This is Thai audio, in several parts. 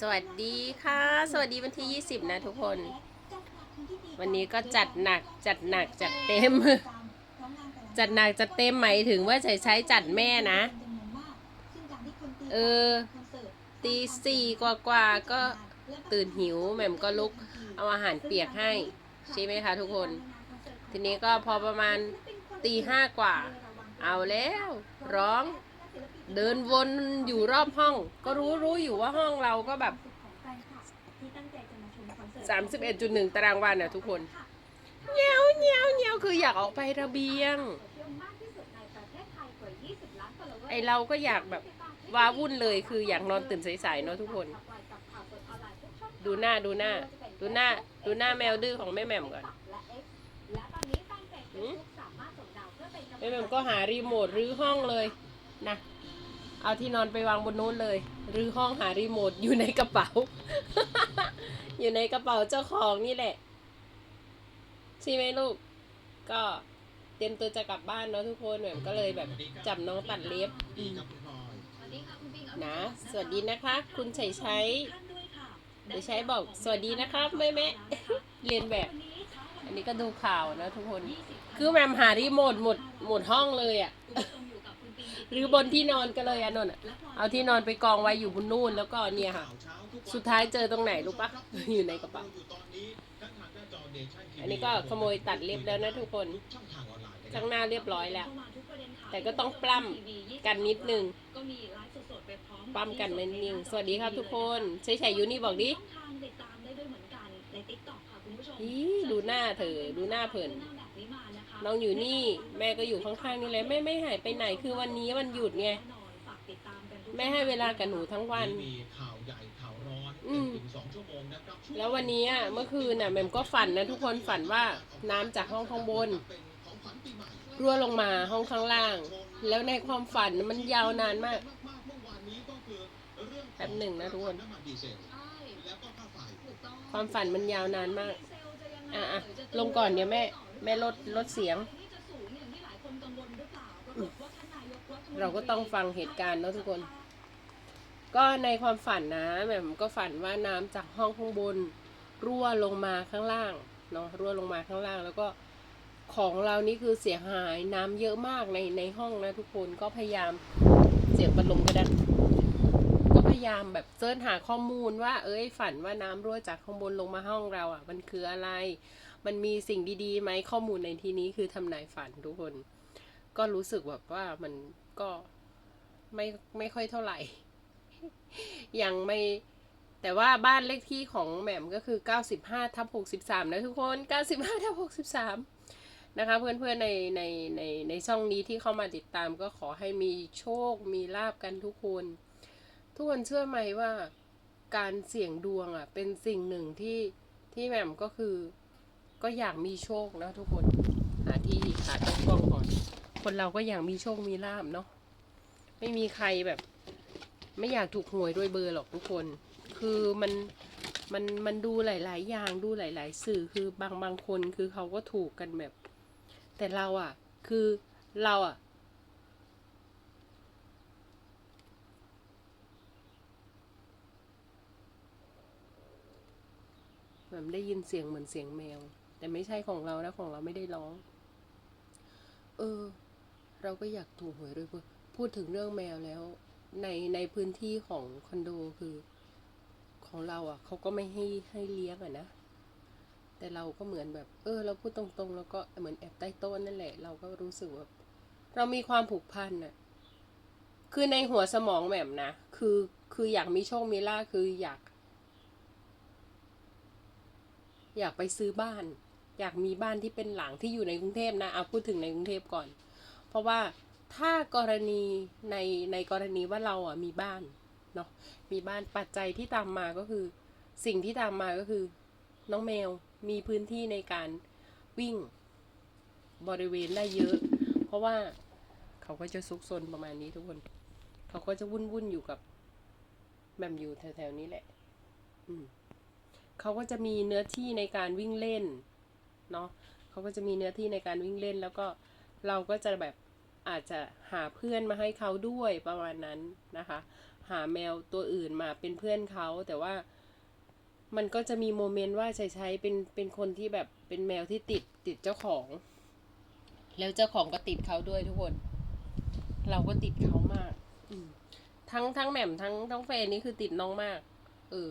สวัสดีค่ะ สวัสดีวันที่ 20 นะทุกคน วันนี้ก็จัดหนักจัดหนักจัดเต็ม จัดหนักจัดเต็มหมายถึงว่าใช้ใช้จัดแม่นะ เออตีสี่กว่ากว่าก็ตื่นหิวแหม่มก็ลุกเอาอาหารเปียกให้ ใช่ไหมคะทุกคน ทีนี้ก็พอประมาณตีห้ากว่า เอาแล้ว ร้อง เดินวนอยู่รอบห้อง ก็รู้รู้อยู่ว่าห้องเราก็แบบ31.1ตารางวาน่ะทุกคนเงี้ยวเงี้ยวเงี้ยวคืออยากออกไประเบียง ไอเราก็อยากแบบว้าวุ่นเลยคืออยากนอนตื่นสายๆเนาะทุกคน ดูหน้าดูหน้า ดูหน้าดูหน้าแมวดื้อของแม่แหม่มก่อนหืมแม่แหม่มก็หารีโมทรื้อห้องเลยนะ เอาที่นอนไปวางบนนู้นเลยรื้อห้องหารีโมทอยู่ในกระเป๋า อยู่ในกระเป๋าเจ้าของนี่แหละ ใช่ไหมลูก ก็เตรียมตัวจะกลับบ้านเนาะทุกคนแหม่มก็เลยแบบจับน้องตัดเล็บอืมนะ สวัสดีนะคะ คุณชัยชัยเดี๋ยวใช้บอกสวัสดีนะครับแม่แม่เรียนแบบ อันนี้ก็ดูข่าวนะทุกคน คือแหม่มหารีโมทหมดหมดห้องเลยอะ่ะ หรือบนที่นอนก็เลยอะนนท์อะเอาที่นอนไปกองไว้อยู่บนนู่นแล้วก็เนี่ยค่ะ สุดท้ายเจอตรงไหนรู้ปะอยู่ในกระเป๋าอันนี้ก็ขโมยตัดเล็บแล้วนะทุกคนข้างหน้าเรียบร้อยแล้ว แต่ก็ต้องปล้ำกันนิดนึงปล้ำกันนิดนึงสวัสดีครับทุกคนใช้ใช้ยูนี่บอกดิอีดูหน้าเธอ ดูหน้าเผิน น้องอยู่นี่ แม่ก็อยู่ข้างๆนี่เลยแม่ไม่หายไปไหนคือวันนี้วันหยุดไงแม่ให้เวลากับหนูทั้งวัน มีข่าวใหญ่ข่าวร้อนอืม ถึงสองชั่วโมงนะครับช่งแล้ววันนี้อะเมื่อคืนน่ะแม่มก็ฝันนะทุกคนฝันว่าน้ำจากห้องข้างบน เป็นของขวัญปีใหม่รั่วลงมาห้องข้างล่าง แล้วในความฝันมันยาวนานมาก มากๆเมื่อวานนี้ก็คือเรื่องแป๊บหนึ่งนะทุกคนน้ำมันดีเซลแล้วก็ค่าไฟ ความฝันมันยาวนานมาก อะอะลงก่อนเดี๋ยวแม่ แม่ลดลดเสียง เราก็ต้องฟังเหตุการณ์เนาะทุกคน ก็ในความฝันนะแหม่มก็ฝันว่าน้ำจากห้องข้างบน รั่วลงมาข้างล่างเนาะรั่วลงมาข้างล่าง แล้วก็ของเรานี่คือเสียหายน้ำเยอะมากในในห้องนะทุกคนก็พยายามเสียงพัดลมก็ได้ก็พยายามแบบเสิร์ชหาข้อมูลว่า เอ้ยฝันว่าน้ำรั่วจากข้างบนลงมาห้องเราอะ มันคืออะไร มันมีสิ่งดีๆไหมข้อมูลในที่นี้คือทำนายฝันทุกคน ก็รู้สึกแบบว่ามันก็ไม่ไม่ค่อยเท่าไหร่ ยังไม่แต่ว่าบ้านเลขที่ของแหม่มก็คือ 95ทับ63 นะทุกคน 95ทับ63 นะคะ เพื่อนๆในในในในช่องนี้ที่เข้ามาติดตามก็ขอให้มีโชคมีลาบกันทุกคน ทุกคนเชื่อไหมว่าการเสี่ยงดวงอะเป็นสิ่งหนึ่งที่ที่แหม่มก็คือ ก็อยากมีโชคนะทุกคนหาที่หาตั้งกล้องก่อน คนเราก็อยากมีโชคมีลาบเนาะไม่มีใครแบบ ไม่อยากถูกหวยด้วยเบอร์หรอกทุกคน คือมันมันมันดูหลาย ๆ อย่างดูหลาย ๆ สื่อคือบางบางคนคือเขาก็ถูกกันแบบ แต่เราอะ คือเราอะแบบได้ยินเสียงเหมือนเสียงแมว แต่ไม่ใช่ของเรานะของเราไม่ได้ร้อง เออ เราก็อยากถูกหวยด้วยเว้ยพูดถึงเรื่องแมวแล้ว ในในพื้นที่ของคอนโดคือ ของเราอะเขาก็ไม่ให้ให้เลี้ยงอะนะแต่เราก็เหมือนแบบ เออ เราพูดตรงๆ แล้วก็เหมือนแอบใต้โต้นนั่นแหละ เราก็รู้สึกว่าเรามีความผูกพันอะ คือในหัวสมองแหม่มนะ คือ คืออยากมีโชค มีลาคืออยาก อยากไปซื้อบ้าน อยากมีบ้านที่เป็นหลังที่อยู่ในกรุงเทพนะเอาพูดถึงในกรุงเทพก่อน เพราะว่าถ้ากรณีในในกรณีว่าเราอะมีบ้านเนาะมีบ้านปัจจัยที่ตามมาก็คือ สิ่งที่ตามมาก็คือ น้องแมวมีพื้นที่ในการวิ่งบริเวณได้เยอะ เพราะว่าเขาก็จะซุกซนประมาณนี้ทุกคน เขาก็จะวุ่นวุ่นอยู่กับแบมอยู่แถวๆนี้แหละ อืมเขาก็จะมีเนื้อที่ในการวิ่งเล่น เนาะเขาก็จะมีเนื้อที่ในการวิ่งเล่น แล้วก็เราก็จะแบบอาจจะหาเพื่อนมาให้เขาด้วยประมาณนั้นนะคะ หาแมวตัวอื่นมาเป็นเพื่อนเขาแต่ว่ามันก็จะมีโมเมนต์ว่าใช้ใช้เป็นเป็นคนที่แบบเป็นแมวที่ติดติดเจ้าของ แล้วเจ้าของก็ติดเขาด้วยทุกคน เราก็ติดเขามากอืทั้งทั้งแหม่มทั้งทั้งเฟนนี่คือติดน้องมาก เออ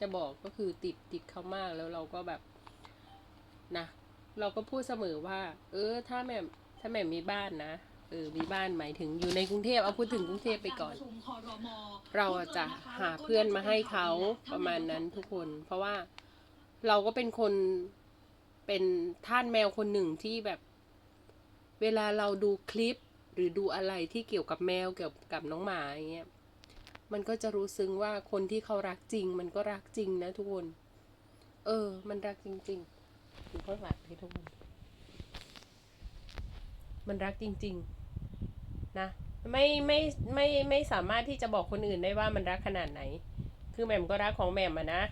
จะบอกก็คือติดติดเขามากแล้วเราก็แบบ นะเราก็พูดเสมอว่า เออ ถ้าแหม่มถ้าแหม่มมีบ้านนะเออมีบ้านหมายถึงอยู่ในกรุงเทพเอาพูดถึงกรุงเทพไปก่อน เราอะจะหาเพื่อนมาให้เขาประมาณนั้นทุกคน เพราะว่าเราก็เป็นคนเป็นท่านแมวคนหนึ่งที่แบบ เวลาเราดูคลิป หรือดูอะไรที่เกี่ยวกับแมวเกี่ยวกับน้องหมาอย่างเงี้ยมันก็จะรู้ซึ้งว่าคนที่เขารักจริง มันก็รักจริงนะทุกคน เออ มันรักจริง ๆ ดูข้างหลังให้ทุกคนมันรักจริง ๆ นะไม่ไม่ไม่ไม่สามารถที่จะบอกคนอื่นได้ว่ามันรักขนาดไหน คือแหม่มก็รักของแหม่มอะนะ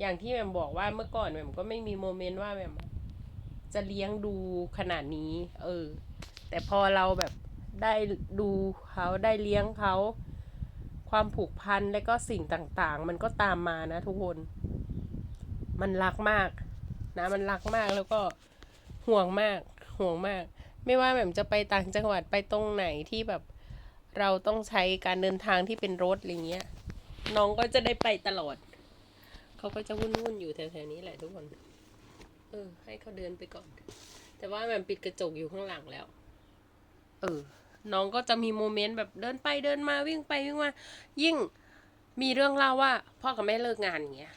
อย่างที่แหม่มบอกว่าเมื่อก่อนแหม่มก็ไม่มีโมเมนต์ว่าแหม่มจะเลี้ยงดูขนาดนี้ เออ แต่พอเราแบบได้ดูเขาได้เลี้ยงเขา ความผูกพันและก็สิ่งต่างๆ มันก็ตามมานะทุกคน มันรักมาก นะมันรักมากแล้วก็ห่วงมากห่วงมาก ไม่ว่าแบบจะไปต่างจังหวัดไปตรงไหนที่แบบเราต้องใช้การเดินทางที่เป็นรถอะไรเงี้ยน้องก็จะได้ไปตลอด เขาก็จะวุ่นๆอยู่แถวๆนี้แหละทุกคน เออ ให้เขาเดินไปก่อน แต่ว่ามันปิดกระจกอยู่ข้างหลังแล้ว เออ น้องก็จะมีโมเมนต์แบบเดินไปเดินมาวิ่งไปวิ่งมา ยิ่งมีเรื่องเล่าว่า พ่อกับแม่เลิกงานอย่างเงี้ย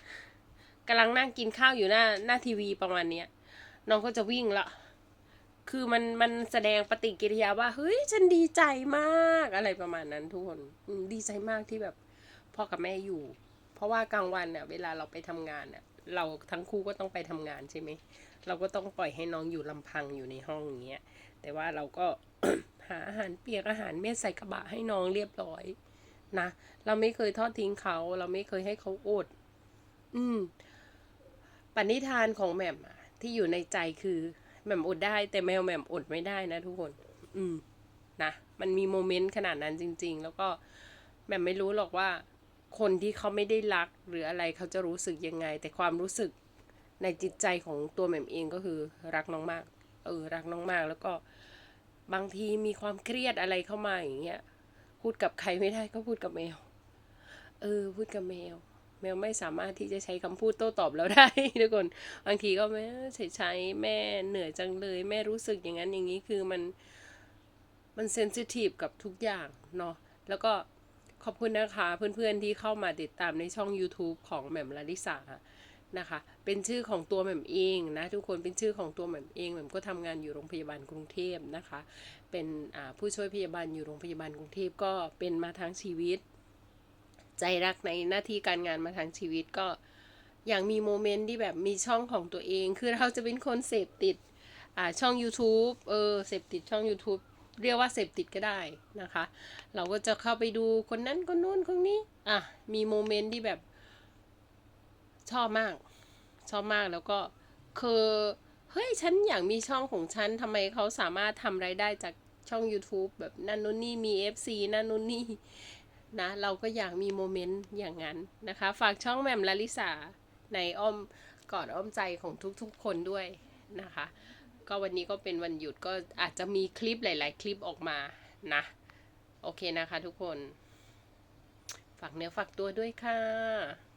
กำลังนั่งกินข้าวอยู่หน้าหน้าทีวีประมาณเนี้ยน้องก็จะวิ่งละ คือมันมันแสดงปฏิกิริยาว่า เฮ้ย ฉันดีใจมากอะไรประมาณนั้นทุกคนดีใจมากที่แบบพ่อกับแม่อยู่ เพราะว่ากลางวันเนี่ยเวลาเราไปทำงานเนี่ยเราทั้งคู่ก็ต้องไปทำงานใช่ไหม เราก็ต้องปล่อยให้น้องอยู่ลำพังอยู่ในห้องอย่างเงี้ย แต่ว่าเราก็หาอาหารเปียกอาหารเม็ดใส่กระบะให้น้องเรียบร้อยนะ เราไม่เคยทอดทิ้งเขา เราไม่เคยให้เขาอด อืม ปณิธานของแหม่มที่อยู่ในใจคือแหม่มอดได้ แต่แมวแหม่มอดไม่ได้นะทุกคน อืมนะมันมีโมเมนต์ขนาดนั้นจริง ๆ แล้วก็แหม่มไม่รู้หรอกว่า คนที่เขาไม่ได้รัก หรืออะไรเขาจะรู้สึกยังไง แต่ความรู้สึกในจิตใจของตัวแหม่มเองก็คือรักน้องมาก เออ รักน้องมาก แล้วก็บางทีมีความเครียดอะไรเข้ามาอย่างเงี้ยพูดกับใครไม่ได้ก็พูดกับแมว เออ พูดกับแมว แมวไม่สามารถที่จะใช้คำพูดโต้ตอบเราได้ ทุกคน บางทีก็แม่ใช้ใช้แม่เหนื่อยจังเลย แม่รู้สึกอย่างนั้นอย่างนี้คือมันมันเซนซิทีฟกับทุกอย่างเนาะแล้วก็ขอบคุณนะคะเพื่อนๆที่เข้ามาติดตามในช่อง YouTube ของแหม่มลาลิสานะคะ เป็นชื่อของตัวแหม่มเองนะทุกคนเป็นชื่อของตัวแหม่มเองแหม่มก็ทำงานอยู่โรงพยาบาลกรุงเทพนะคะ เป็นผู้ช่วยพยาบาลอยู่โรงพยาบาลกรุงเทพก็เป็นมาทั้งชีวิต ใจรักในหน้าที่การงานมาทั้งชีวิตก็อย่างมีโมเมนต์ที่แบบมีช่องของตัวเอง คือเราจะเป็นคนเสพติดอ่าช่อง YouTube เออเสพติดช่อง YouTube เรียกว่าเสพติดก็ได้นะคะ เราก็จะเข้าไปดูคนนั้นคนนู้นคนนี้ อะ มีโมเมนต์ที่แบบชอบมาก ชอบมากแล้วก็คือเฮ้ยฉันอยากมีช่องของฉันทำไมเขาสามารถทำไรายได้จากช่อง YouTube แบบนั่นนู่นนี่มี FC นั่นนู่นนี่ นะเราก็อยากมีโมเมนต์อย่างนั้นนะคะ ฝากช่องแหม่มลลิสาในอ้อมกอดอ้อมใจของทุกๆคนด้วยนะคะ ก็วันนี้ก็เป็นวันหยุดก็อาจจะมีคลิปหลาย ๆ คลิปออกมานะ โอเคนะคะทุกคน ฝากเนื้อฝากตัวด้วยค่ะ